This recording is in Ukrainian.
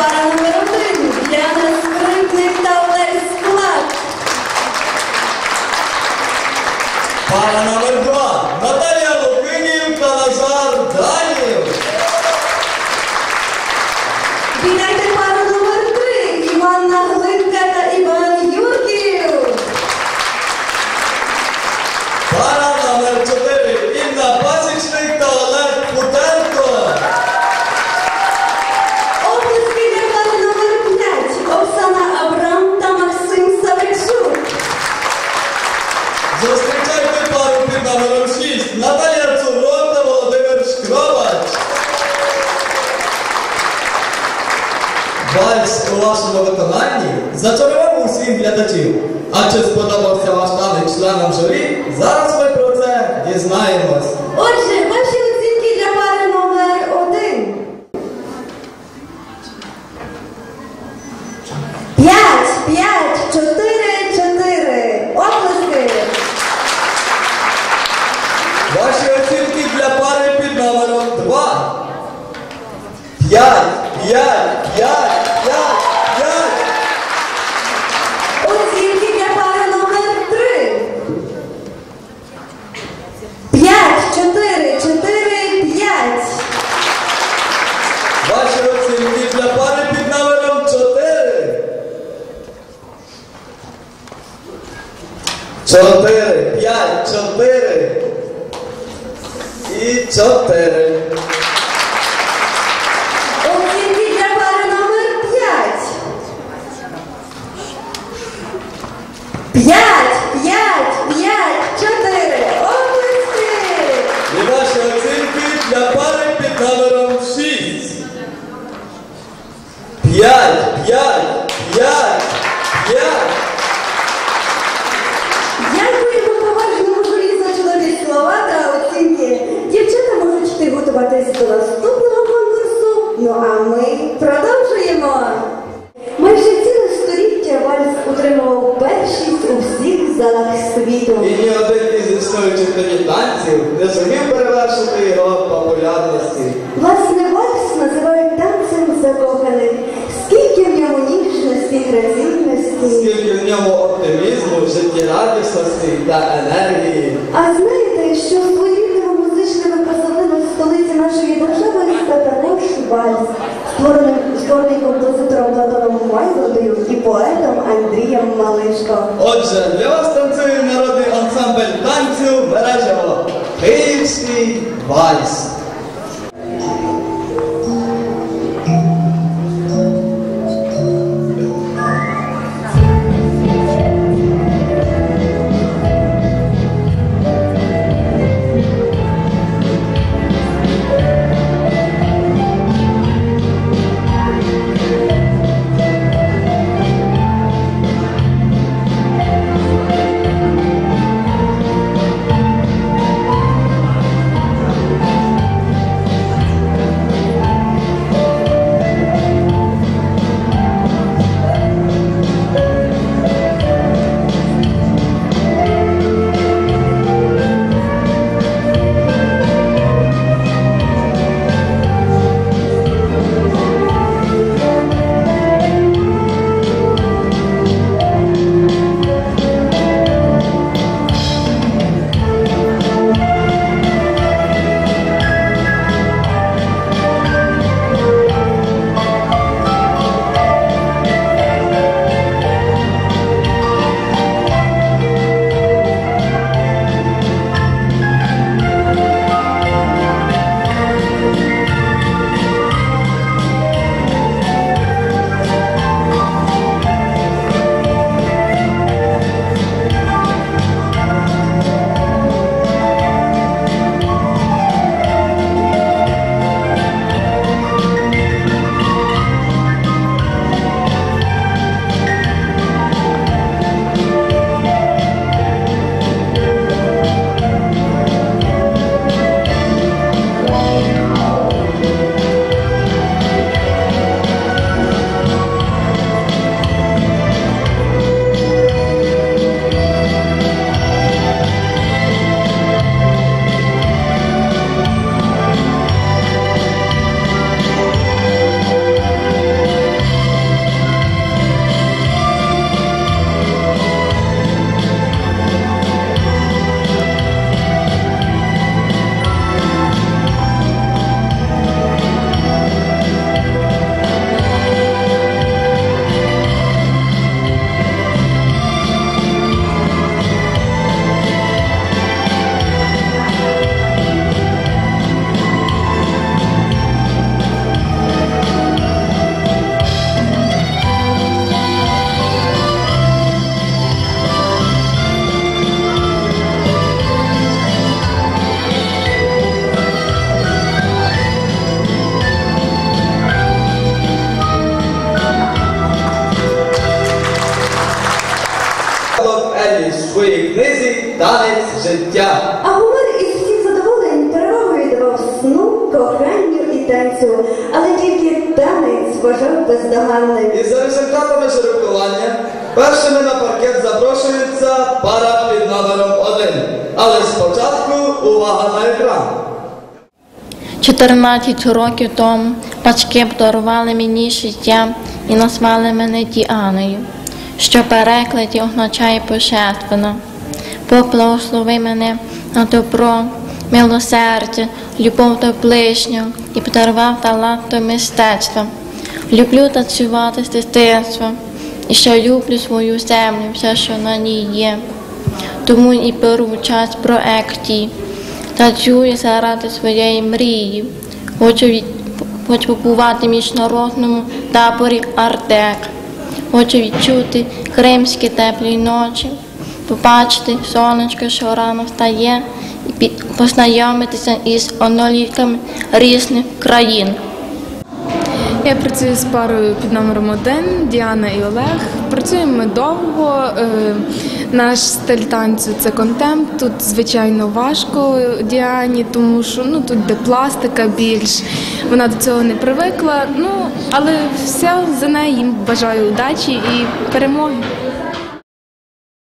Пара номер Вальс у вашому виконанні зачарував усіх глядачів. А чи сподобався ваш танець членам журі? Зараз ми про це дізнаємось. Ваші оцінки для пари під номером 4. 4, 5, 4. І 4. Світу. І ні один із існуючих тоді танців не зумів перевершити його популярності. Власне, вальс називають танцем закоханих. Скільки в ньому ніжності, граційності. Скільки в ньому оптимізму, життєрадісності та енергії. А знаєте, що своєрідними музичними красотами столиці нашої держави став також вальс, створений, створений композитором Платоном Вайводою і поетом Андрієм Малишко. Отже, trabalho, Танець життя. А Гомер із всіх задоволень перевагу віддавав сну, коханню і танцю, але тільки танець вважав бездоганним. І за результатами жеребкування першими на паркет запрошується пара під номером один. Але спочатку увага на екран. 14 років тому батьки подарували мені життя і назвали мене Діаною, що перекладі означає пожертвена. Бог благослови мене на добро, милосердя, любов до ближнього і подарував талант до мистецтва. Люблю танцювати з дитинства і ще люблю свою землю, все, що на ній є. Тому і беру участь в проекті. Танцюю заради своєї мрії. Хочу, від... хочу побувати в міжнародному таборі Артек. Хочу відчути кримські теплі ночі, побачити сонечко, що рано встає, і познайомитися із онолітками різних країн. Я працюю з парою під номером один Діана і Олег. Працюємо ми довго. Е, Наш стиль танцю це контемп. Тут звичайно важко Діані, тому що ну тут де пластика більш. Вона до цього не привикла. Ну але все за неї бажаю удачі і перемоги.